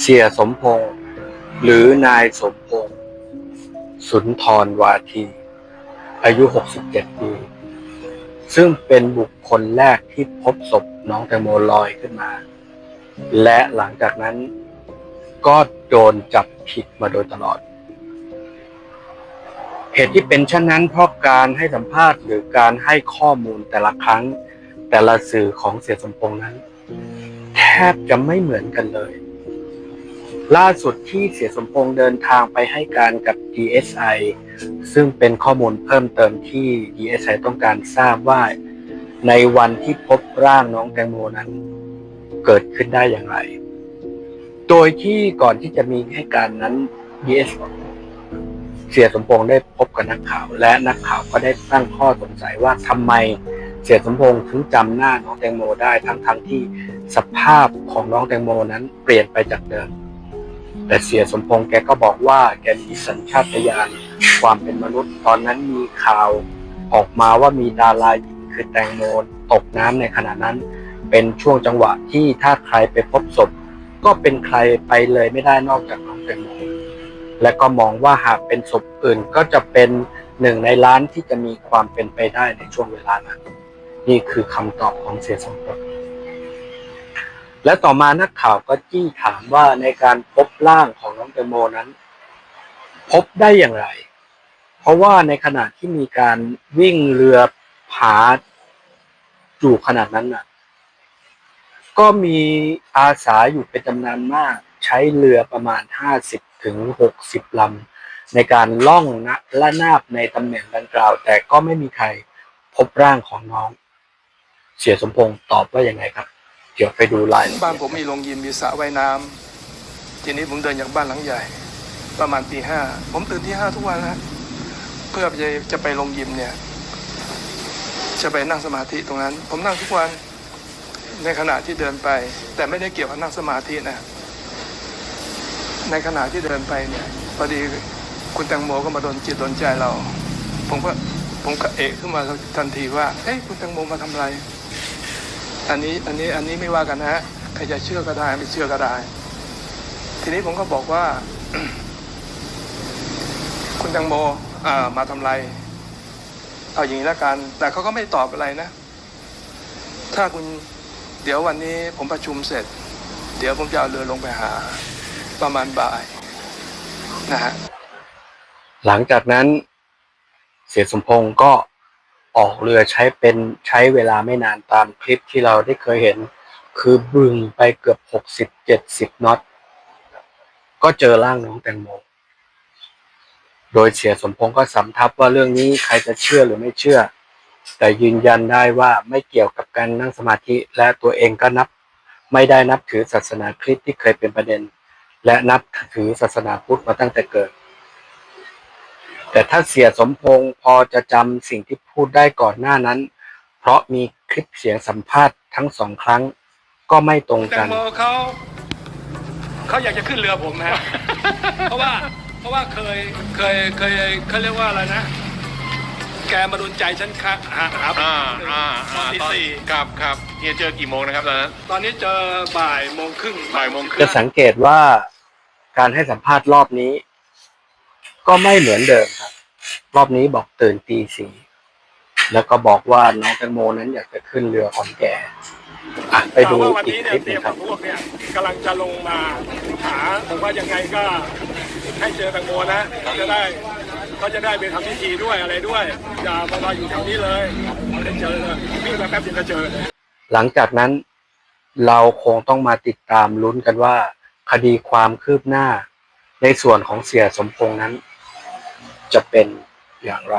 เสียสมพงษ์หรือนายสมพงษ์สุนทรวาที อายุ 67 ปี ซึ่งเป็นบุคคลแรกที่พบศพน้องแตงโมลอยขึ้นมา และหลังจากนั้นก็โดนจับผิดมาโดยตลอด เหตุที่เป็นเช่นนั้นเพราะการให้สัมภาษณ์หรือการให้ข้อมูลแต่ละครั้งแต่ละสื่อของเสียสมพงษ์นั้น แทบจะไม่เหมือนกันเลย ล่าสุดที่เสียสมพงษ์เดินทางไปให้การกับ DSI ซึ่งเป็นข้อมูลเพิ่มเติมที่ DSI ต้องการทราบว่า ในวันที่พบร่างน้องแตงโมนั้น เกิดขึ้นได้อย่างไร โดยที่ก่อนที่จะมีให้การนั้น DSI เสียสมพงษ์ได้พบกับนักข่าว และนักข่าวก็ได้ตั้งข้อสงสัยว่าทำไมเสียสมพงษ์ถึงจำหน้าน้องแตงโมได้ทั้งๆทที่สภาพของน้องแตงโมนั้นเปลี่ยนไปจากเดิม แต่เสียสมพงษ์แกก็บอกว่าแกมีสัญชาตญาณความเป็นมนุษย์ ตอนนั้นมีข่าวออกมาว่ามีดาราหญิงคือแตงโมตกน้ำในขณะนั้น เป็นช่วงจังหวะที่ถ้าใครไปพบศพ ก็เป็นใครไปเลยไม่ได้นอกจากน้องแตงโมและก็มองว่าหากเป็นศพอื่นก็จะเป็นหนึ่งในล้านที่จะมีความเป็นไปได้ในช่วงเวลานั้นนี่คือคำตอบของเสียสมพงษ์และต่อมานักข่าวก็จี้ถามว่าในการพบ ร่างของน้องแตงโมนั้น พบได้อย่างไร เพราะว่าในขณะที่มีการวิ่งเรือผาอยู่ขนาดนั้นน่ะ ก็มีอาสาอยู่เป็นจำนวนมาก ใช้เรือประมาณ50ถึง60ลำในการล่องนะละนาบในตำแหน่งดังกล่าว แต่ก็ไม่มีใครพบร่างของน้อง เสียสมพงษ์ตอบว่ายังไงครับ เดี๋ยวไปดูรายละเอียดบ้านผมมีโรงยิมมีสระว่ายน้ำ ทีนี้ผมเดินจากบ้านหลังใหญ่ ประมาณตีห้าผมตื่นที่ห้าทุกวันนะเพื่อจะจะไปโรงยิมเนี่ย จะไปนั่งสมาธิตรงนั้น ผมนั่งทุกวันในขณะที่เดินไป แต่ไม่ได้เกี่ยวกับนั่งสมาธินะ ในขณะที่เดินไปเนี่ยพอดีคุณแตงโมก็มาโดนจิตโดนใจเรา ผมก็ผมก็เอะขึ้นมาทันทีว่าเฮ้ยคุณแตงโมมาทำอะไร อันนี้อันนี้อันนี้ไม่ว่ากันนะฮะใครจะเชื่อก็ได้ไม่เชื่อก็ได้ ทีนี้ผมก็บอกว่า คุณแตงโมมาทำไร เอาอย่างนี้แล้วกัน แต่เขาก็ไม่ตอบอะไรนะ ถ้าคุณเดี๋ยววันนี้ผมประชุมเสร็จ เดี๋ยวผมจะเอาเรือลงไปหา ประมาณบ่ายนะฮะหลังจากนั้น เสียสมพงษ์ก็ออกเรือใช้เป็นใช้เวลาไม่นานตามคลิปที่เราได้เคยเห็น คือบึงไปเกือบหกสิบเจ็ดสิบน็อต ก็เจอร่างน้องแตงโม โดยเสียสมพงษ์ก็สำทับว่าเรื่องนี้ใครจะเชื่อหรือไม่เชื่อ แต่ยืนยันได้ว่าไม่เกี่ยวกับการนั่งสมาธิและตัวเองก็นับ ไม่ได้นับถือศาสนาคริสต์ที่เคยเป็นประเด็น และนับถือศาสนาพุทธมาตั้งแต่เกิด แต่ถ้าเสียสมพงษ์พอจะจำสิ่งที่พูดได้ก่อนหน้านั้น เพราะมีคลิปเสียงสัมภาษณ์ทั้งสองครั้งก็ไม่ตรงแตกังนโมเขา เขาอยากจะขึ้นเรือผมนะเพราะว่าเพราะว่าเคยเคยเคยเขาเรียกว่าอะไรนะ แกมาโดนใจฉันค่ะหาหาอ่าอ่าตออ่านตีตอนสี่ครับครับเฮียเจอกี่โมงนะครับตอนนั้น ตอนนี้เจอบ่ายโมงครึ่งบ่ายโมงครึ่ จะสังเกตว่าการให้สัมภาษณ์รอบนี้ ก็ไม่เหมือนเดิมครับ รอบนี้บอกตื่นตีสี่แล้วก็บอกว่าน้องแตงโมนั้นอยากจะขึ้นเรือของแกอะ ไปดูแต่ว่าวันอีกนี้คเนี่ยลิปหเตรีนึยงมครับพวกเนี่ยกำลังจะลงมาหาผมว่ายังไงก็ให้เจอแตงโมนะเขาจะได้เขาจะได้ไปทำพิธีด้วยอะไรด้วย อย่ามาอยู่แถวนี้เลยได้เจอเลยวิ่งมาแป๊บเดียวก็เจอเลย หลังจากนั้นเราคงต้องมาติดตามลุ้นกันว่า คดีความคืบหน้า ในส่วนของเสียสมพงษ์นั้น จะเป็นอย่างไร